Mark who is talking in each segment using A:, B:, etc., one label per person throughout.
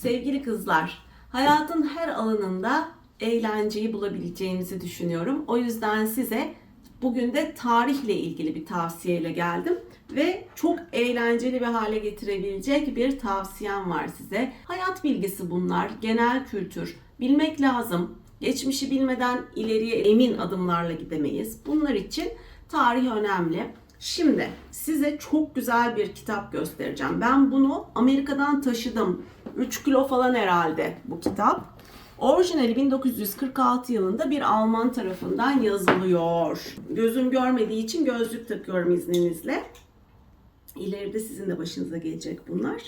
A: Sevgili kızlar, hayatın her alanında eğlenceyi bulabileceğinizi düşünüyorum. O yüzden size bugün de tarihle ilgili bir tavsiyeyle geldim ve çok eğlenceli bir hale getirebilecek bir tavsiyem var size. Hayat bilgisi bunlar, genel kültür. Bilmek lazım. Geçmişi bilmeden ileriye emin adımlarla gidemeyiz. Bunlar için tarih önemli. Şimdi size çok güzel bir kitap göstereceğim. Ben bunu Amerika'dan taşıdım. 3 kilo falan herhalde bu kitap. Orijinali 1946 yılında bir Alman tarafından yazılıyor. Gözüm görmediği için gözlük takıyorum izninizle. İleride sizin de başınıza gelecek bunlar.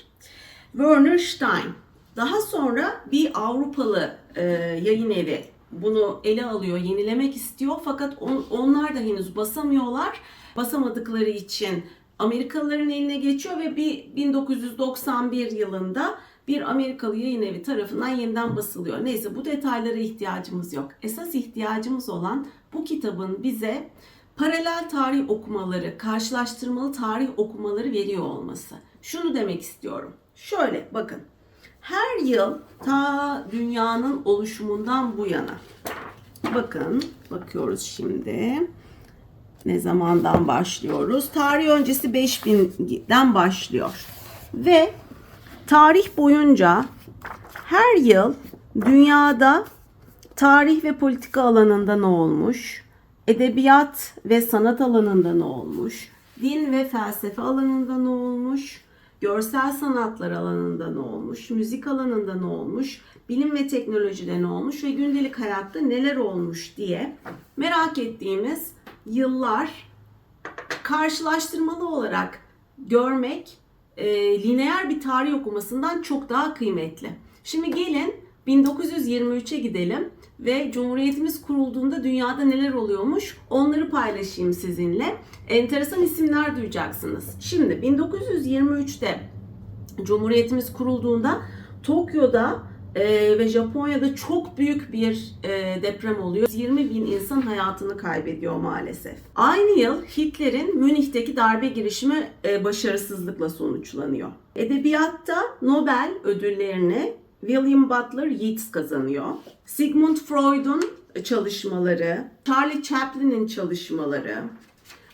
A: Werner Stein. Daha sonra bir Avrupalı e, yayın evi bunu ele alıyor, yenilemek istiyor fakat on, onlar da henüz basamıyorlar. Basamadıkları için Amerikalıların eline geçiyor ve bir 1991 yılında bir Amerikalı yayın evi tarafından yeniden basılıyor. Neyse bu detaylara ihtiyacımız yok. Esas ihtiyacımız olan bu kitabın bize paralel tarih okumaları, karşılaştırmalı tarih okumaları veriyor olması. Şunu demek istiyorum. Şöyle bakın. Her yıl ta dünyanın oluşumundan bu yana. Bakın bakıyoruz şimdi. Ne zamandan başlıyoruz? Tarih öncesi 5000'den başlıyor. Ve tarih boyunca her yıl dünyada tarih ve politika alanında ne olmuş? Edebiyat ve sanat alanında ne olmuş? Din ve felsefe alanında ne olmuş? Görsel sanatlar alanında ne olmuş? Müzik alanında ne olmuş? Bilim ve teknolojide ne olmuş? Ve gündelik hayatta neler olmuş diye merak ettiğimiz yıllar karşılaştırmalı olarak görmek e, lineer bir tarih okumasından çok daha kıymetli. Şimdi gelin 1923'e gidelim ve Cumhuriyetimiz kurulduğunda dünyada neler oluyormuş onları paylaşayım sizinle. Enteresan isimler duyacaksınız. Şimdi 1923'te Cumhuriyetimiz kurulduğunda Tokyo'da e, ve Japonya'da çok büyük bir e, deprem oluyor. 20 bin insan hayatını kaybediyor maalesef. Aynı yıl Hitler'in Münih'teki darbe girişimi e, başarısızlıkla sonuçlanıyor. Edebiyatta Nobel ödüllerini William Butler Yeats kazanıyor. Sigmund Freud'un çalışmaları, Charlie Chaplin'in çalışmaları,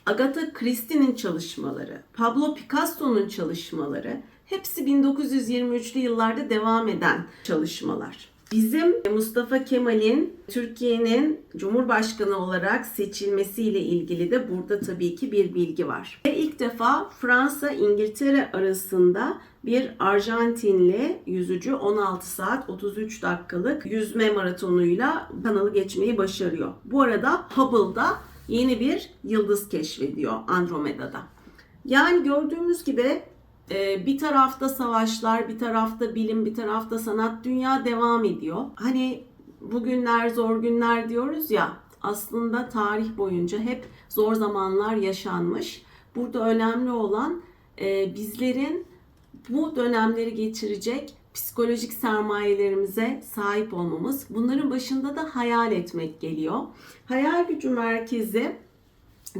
A: Agatha Christie'nin çalışmaları, Pablo Picasso'nun çalışmaları hepsi 1923'lü yıllarda devam eden çalışmalar. Bizim Mustafa Kemal'in Türkiye'nin Cumhurbaşkanı olarak seçilmesiyle ilgili de burada tabii ki bir bilgi var. Ve ilk defa Fransa İngiltere arasında bir Arjantinli yüzücü 16 saat 33 dakikalık yüzme maratonuyla kanalı geçmeyi başarıyor. Bu arada Hubble'da yeni bir yıldız keşfediyor Andromeda'da. Yani gördüğümüz gibi e, bir tarafta savaşlar, bir tarafta bilim, bir tarafta sanat dünya devam ediyor. Hani bugünler zor günler diyoruz ya aslında tarih boyunca hep zor zamanlar yaşanmış. Burada önemli olan e, bizlerin bu dönemleri geçirecek psikolojik sermayelerimize sahip olmamız. Bunların başında da hayal etmek geliyor. Hayal gücü merkezi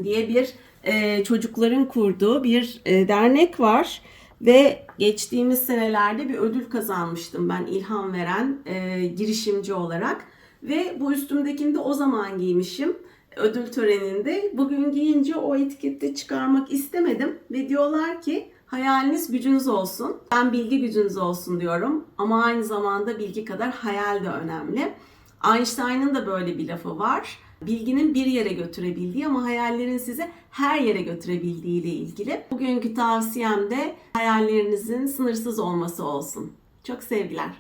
A: diye bir e, çocukların kurduğu bir e, dernek var ve geçtiğimiz senelerde bir ödül kazanmıştım ben ilham veren e, girişimci olarak ve bu üstümdekini de o zaman giymişim ödül töreninde. Bugün giyince o etikette çıkarmak istemedim ve diyorlar ki hayaliniz gücünüz olsun. Ben bilgi gücünüz olsun diyorum ama aynı zamanda bilgi kadar hayal de önemli. Einstein'ın da böyle bir lafı var. Bilginin bir yere götürebildiği ama hayallerin size her yere götürebildiği ile ilgili. Bugünkü tavsiyem de hayallerinizin sınırsız olması olsun. Çok sevgiler.